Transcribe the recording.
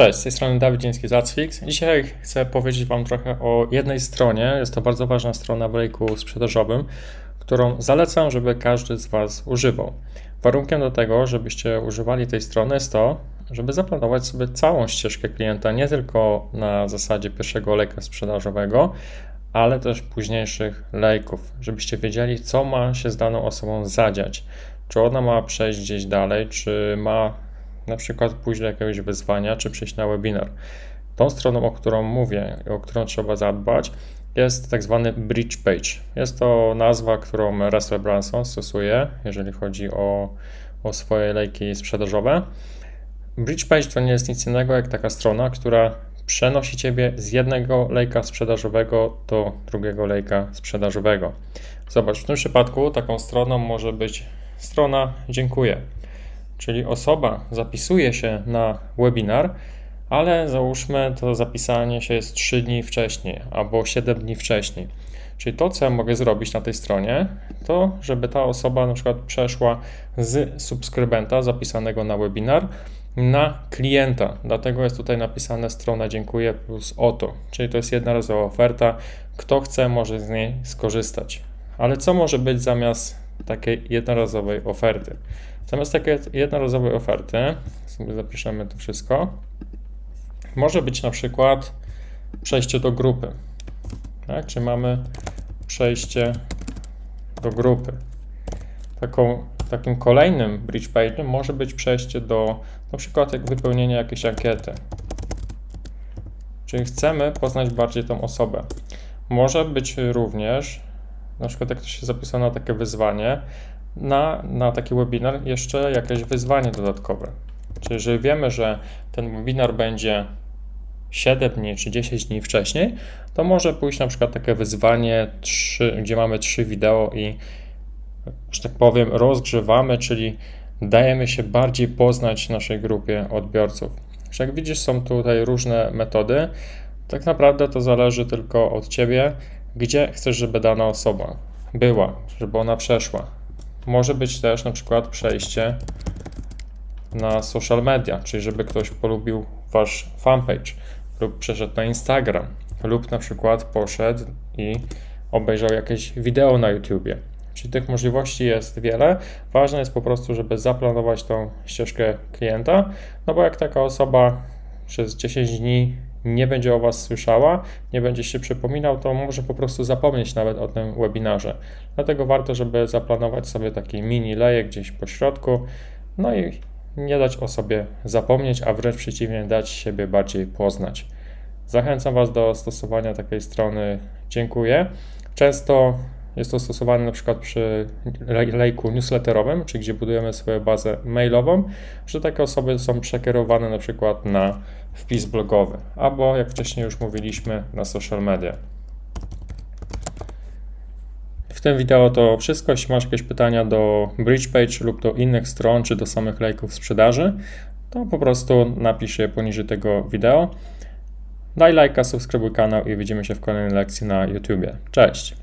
Cześć, z tej strony Dawid Dziński z Adsfix. Dzisiaj chcę powiedzieć Wam trochę o jednej stronie. Jest to bardzo ważna strona w rynku sprzedażowym, którą zalecam, żeby każdy z Was używał. Warunkiem do tego, żebyście używali tej strony jest to, żeby zaplanować sobie całą ścieżkę klienta, nie tylko na zasadzie pierwszego lejka sprzedażowego, ale też późniejszych lejków, żebyście wiedzieli, co ma się z daną osobą zadziać. Czy ona ma przejść gdzieś dalej, czy ma na przykład pójść do jakiegoś wyzwania, czy przyjść na webinar. Tą stroną, o którą mówię, o którą trzeba zadbać, jest tak zwany bridge page. Jest to nazwa, którą Russell Branson stosuje, jeżeli chodzi o, o swoje lejki sprzedażowe. Bridge page to nie jest nic innego jak taka strona, która przenosi Ciebie z jednego lejka sprzedażowego do drugiego lejka sprzedażowego. Zobacz, w tym przypadku taką stroną może być strona dziękuję. Czyli osoba zapisuje się na webinar, ale załóżmy to zapisanie się jest 3 dni wcześniej albo 7 dni wcześniej. Czyli to, co ja mogę zrobić na tej stronie, to żeby ta osoba na przykład przeszła z subskrybenta zapisanego na webinar na klienta. Dlatego jest tutaj napisane strona dziękuję plus oto. Czyli to jest jednorazowa oferta. Kto chce, może z niej skorzystać. Ale co może być zamiast takiej jednorazowej oferty? Zamiast takiej jednorazowej oferty, sobie zapiszemy to wszystko, może być na przykład przejście do grupy. Tak? Czy mamy przejście do grupy. Taką, takim kolejnym bridge page może być przejście do na przykład jak wypełnienie jakiejś ankiety. Czyli chcemy poznać bardziej tą osobę. Może być również, na przykład jak ktoś się zapisał na takie wyzwanie, na, na taki webinar jeszcze jakieś wyzwanie dodatkowe. Czyli jeżeli wiemy, że ten webinar będzie 7 dni czy 10 dni wcześniej, to może pójść na przykład takie wyzwanie, 3, gdzie mamy 3 wideo i, że tak powiem, rozgrzewamy, czyli dajemy się bardziej poznać naszej grupie odbiorców. Jak widzisz, są tutaj różne metody. Tak naprawdę to zależy tylko od ciebie, gdzie chcesz, żeby dana osoba była, żeby ona przeszła. Może być też na przykład przejście na social media, czyli żeby ktoś polubił wasz fanpage lub przeszedł na Instagram lub na przykład poszedł i obejrzał jakieś wideo na YouTubie. Czyli tych możliwości jest wiele. Ważne jest po prostu, żeby zaplanować tą ścieżkę klienta, no bo jak taka osoba przez 10 dni nie będzie o Was słyszała, nie będzie się przypominał, to może po prostu zapomnieć nawet o tym webinarze. Dlatego warto, żeby zaplanować sobie taki mini lejek gdzieś po środku, no i nie dać o sobie zapomnieć, a wręcz przeciwnie, dać siebie bardziej poznać. Zachęcam Was do stosowania takiej strony Dziękuję. Często jest to stosowane na przykład przy lejku newsletterowym, czyli gdzie budujemy swoją bazę mailową, że takie osoby są przekierowane na przykład na wpis blogowy, albo jak wcześniej już mówiliśmy, na social media. W tym wideo to wszystko. Jeśli masz jakieś pytania do Bridge Page lub do innych stron, czy do samych lejków sprzedaży, to po prostu napisz je poniżej tego wideo. Daj lajka, subskrybuj kanał i widzimy się w kolejnej lekcji na YouTube. Cześć!